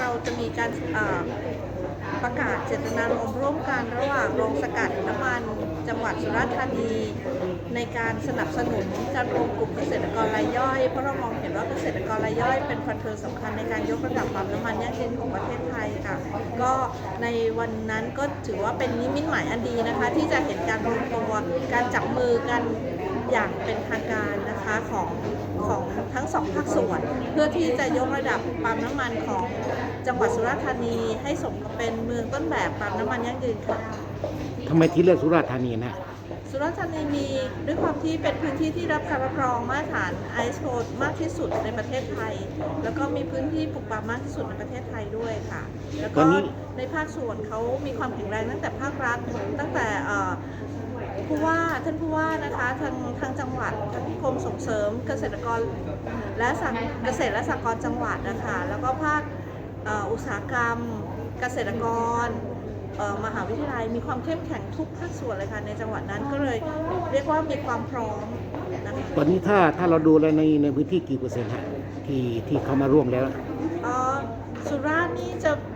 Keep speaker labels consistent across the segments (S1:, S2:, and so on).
S1: เราจะมีการประกาศเจตนารมณ์ร่วมกันระหว่างโรงสกัดน้ำมันจังหวัดสุราษฎร์ธานี ในการสนับสนุนการรวมกลุ่มเกษตรกรรายย่อยเพราะเรามองเห็นว่าเกษตรกรรายย่อยเป็นฟันเฟืองสำคัญในการยกระดับปั๊มน้ำมันยั่งยืนของประเทศไทยค่ะก็ในวันนั้นก็ถือว่าเป็นนิมิตหมายอันดีนะคะ ที่จะเห็นการรวมตัวการจับมือกันอย่างเป็นทางการ นะคะของของทั้งสองภาคส่วน เพื่อที่จะยกระดับปั๊มน้ำมันของจังหวัดสุราษฎร์ธานีให้สมกับเป็นเมืองต้นแบบปั๊มน้ำมันยั่งยืนค่ะ
S2: ทำไมที่เลือกสุราษฎร์ธานีนะ
S1: สุราษฎร์ธานีมีด้วยความที่เป็นพื้นที่ที่รับการรับรองมาตรฐานไอโ o มากที่สุดในประเทศไทย แล้วก็มีพื้นที่ปลูกป่ามากที่สุดในประเทศไทยด้วยค่ะ แล้วก็ในภาคส่วนเขามีความแข็งแรงตั้งแต่ภาครัฐตั้งแต่เอ่อ ผู้ว่าท่านผู้ว่านะคะทางทางจังหวัดทางกรมส่งเสริมเกษตรกรและสังเกษตรและสหกรณ์จังหวัดนะคะแล้วก็ภาคเอ่ออุตสาหกรรม เกษตรกรเอ่อมหาวิทยาลัยมีความเข้มแข็งทุกภาคส่วนเลยค่ะในจังหวัดนั้นก็เลยเรียกว่ามีความพร้อมนะคะ
S2: ตอนนี้ถ้าถ้าเราดูแล้วในในพื้นที่กี่เปอร์เซ็นต์ฮะที่ที่เข้ามาร่วมแล้ว
S1: เอ่อสุราษฎร์นี่จะได้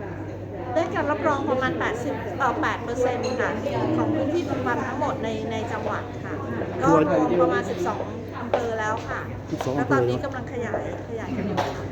S1: การรับรองประมาณ 80เอ่อ8เปอร์เซ็นต์ค่ะ ของพื้นที่ปัจจุบันทั้งหมดในในจังหวัดค่ะ ก็รวมประมาณ 12อำเภอแล้วค่ะ
S2: 12
S1: แล้วตอนนี้
S2: อำเภอ
S1: กำลังขยายขยายกันอยู่ค่ะ